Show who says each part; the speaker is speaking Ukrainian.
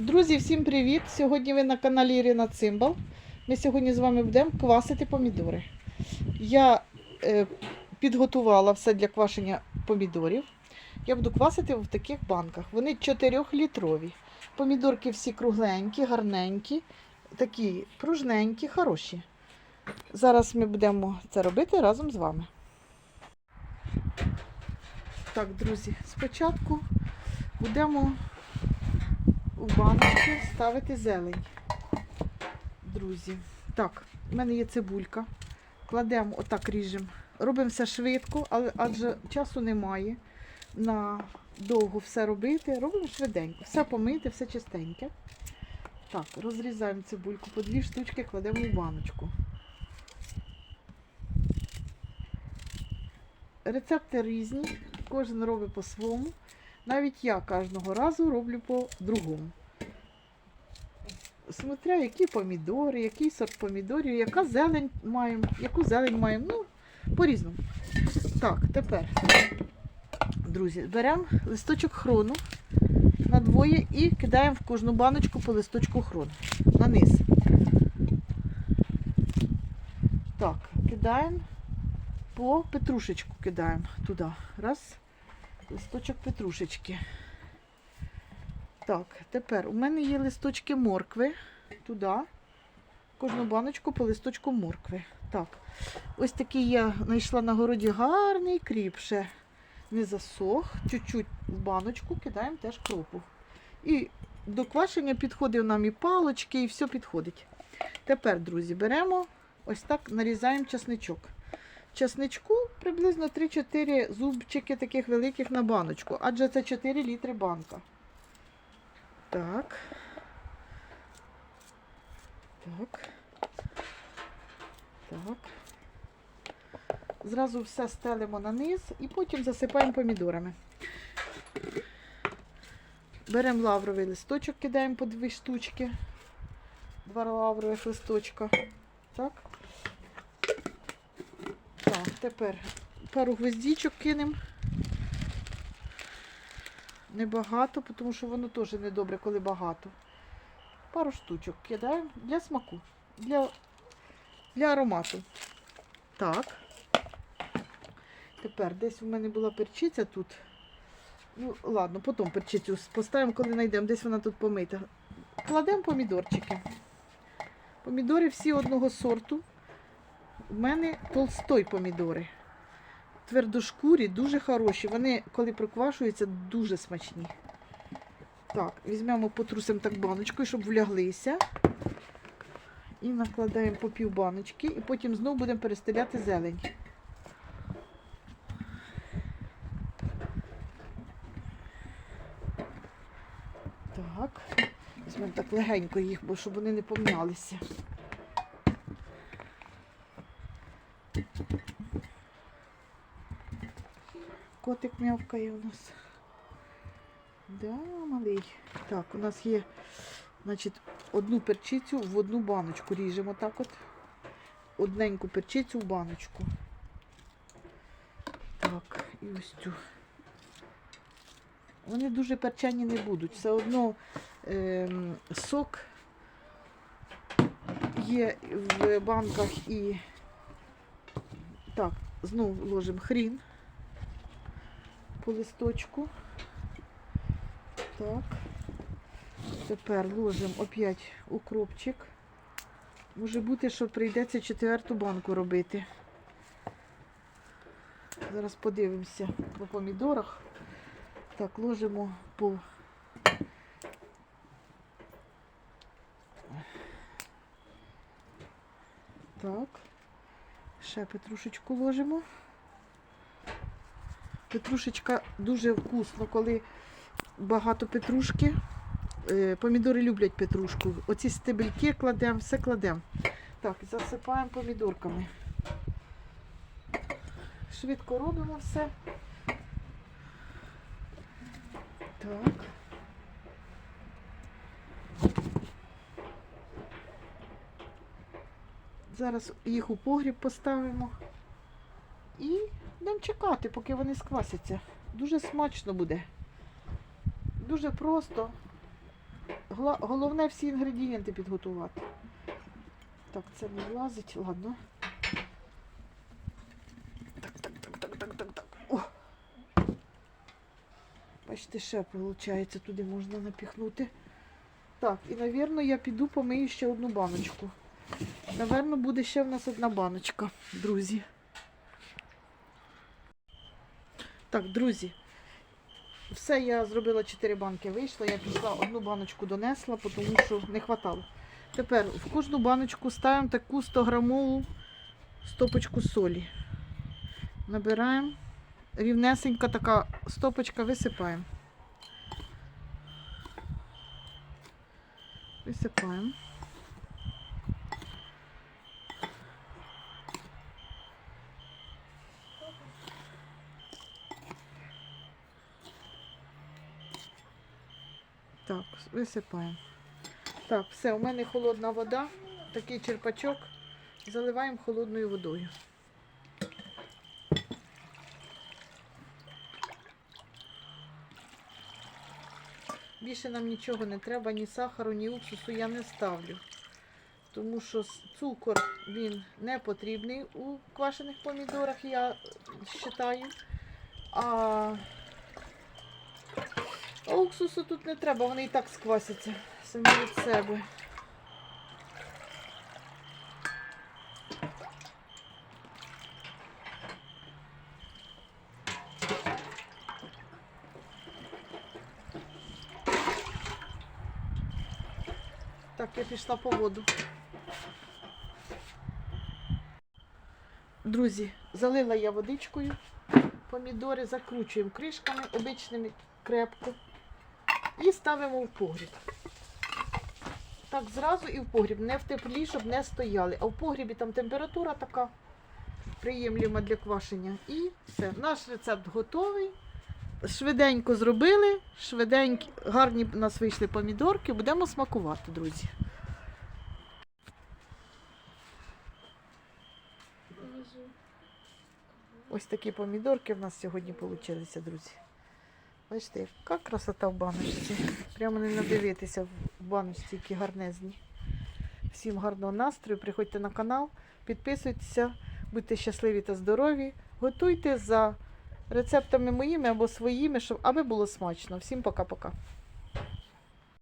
Speaker 1: Друзі, всім привіт! Сьогодні ви на каналі Ірина Цимбал. Ми сьогодні з вами будемо квасити помідори. Я е, підготувала все для квашення помідорів. Я буду квасити в таких банках. Вони 4-літрові. Помідорки всі кругленькі, гарненькі, такі пружненькі, хороші. Зараз ми будемо це робити разом з вами. Так, друзі, спочатку будемо у баночки ставити зелень. Друзі. Так, в мене є цибулька. Кладемо, отак ріжемо. Робимо все швидко, але адже часу немає на довго все робити. Робимо швиденько. Все помити, все чистеньке. Так, розрізаємо цибульку по дві штучки, кладемо у баночку. Рецепти різні, кожен робить по-своєму. Навіть я кожного разу роблю по-другому. Смотря які помідори, який сорт помідорів, яка зелень маємо, яку зелень маємо. Ну, по-різному. Так, тепер, друзі, беремо листочок хрону на двоє і кидаємо в кожну баночку по листочку хрону. На низ. Так, кидаємо по петрушечку кидаємо туди. Раз листочок петрушечки. Так, тепер у мене є листочки моркви. Туди. Кожну баночку по листочку моркви. Так. Ось такий я знайшла на городі гарний кріп. Ще не засох. Чуть-чуть в баночку кидаємо теж кропу. І до квашення підходить нам і палочки, і все підходить. Тепер, друзі, беремо ось так нарізаємо часничок. Часничку приблизно 3-4 зубчики таких великих на баночку, адже це 4 літри банка. Так. Так. Так. Зразу все стелимо на низ і потім засипаємо помідорами. Беремо лавровий листочок, кидаємо по дві штучки. Два лаврових листочка. Так. Тепер пару гвоздічок кинемо. Небагато, тому що воно теж не добре, коли багато. Пару штучок кидаємо для смаку, для, для аромату. Так. Тепер десь у мене була перчиця тут. Ну, ладно, потім перчицю поставимо, коли знайдемо, десь вона тут помита. Кладемо помідорчики. Помідори всі одного сорту. У мене толстой помідори. Твердошкурі, дуже хороші. Вони, коли проквашуються, дуже смачні. Так, візьмемо, потрусимо так баночкою, щоб вляглися. І накладаємо по пів баночки. І потім знову будемо перестеляти зелень. Так. Візьмемо так легенько їх, бо щоб вони не помнялися. Котик м'явкає у нас. Да, малий. Так, у нас є, значить, одну перчицю в одну баночку. Ріжемо так от. Одненьку перчицю в баночку. Так, і ось цю. Вони дуже перчені не будуть. Все одно ем, сок є в банках і так, знову ложимо хрін по листочку. Так. Тепер ложимо опять укропчик. Може бути, що прийдеться четверту банку робити. Зараз подивимося по помідорах. Так, ложимо по Так. Ще петрушечку ложимо. Петрушечка дуже вкусно, коли багато петрушки. Е, Помідори люблять петрушку. Оці стебельки кладемо, все кладемо. Так, засипаємо помідорками. Швидко робимо все. Так. Зараз їх у погріб поставимо. І будемо чекати, поки вони сквасяться. Дуже смачно буде. Дуже просто. Головне всі інгредієнти підготувати. Так, це не влазить, ладно. Так, так, так, так, так, так, так. О! Бачите, ще виходить, туди можна напіхнути. Так, і, напевно, я піду помию ще одну баночку. Наверно, буде ще в нас одна баночка, друзі. Так, друзі. Все, я зробила 4 банки, вийшла, я пішла одну баночку донесла, тому що не хватало. Тепер в кожну баночку ставимо таку 100 грамову стопочку солі. Набираємо. Рівнесенька така стопочка висипаємо. Висипаємо. Так, висипаємо. Так, все, у мене холодна вода, такий черпачок. Заливаємо холодною водою. Більше нам нічого не треба, ні сахару, ні уксусу я не ставлю. Тому що цукор він не потрібний у квашених помідорах, я вважаю. А, уксусу тут не треба, вони і так сквасяться самі від себе. Так, я пішла по воду. Друзі, залила я водичкою. Помідори закручуємо кришками обичними крепко. І ставимо в погріб. Так, зразу і в погріб. Не в теплі, щоб не стояли. А в погрібі там температура така приємлива для квашення. І все. Наш рецепт готовий. Швиденько зробили, швиденько, гарні в нас вийшли помідорки. Будемо смакувати, друзі. Ось такі помідорки в нас сьогодні вийшли, друзі. Бачите, яка красота в баночці. Прямо не надивитися в баночці, які гарнезні. Всім гарного настрою. Приходьте на канал, підписуйтеся, будьте щасливі та здорові. Готуйте за рецептами моїми або своїми, щоб аби було смачно. Всім пока-пока.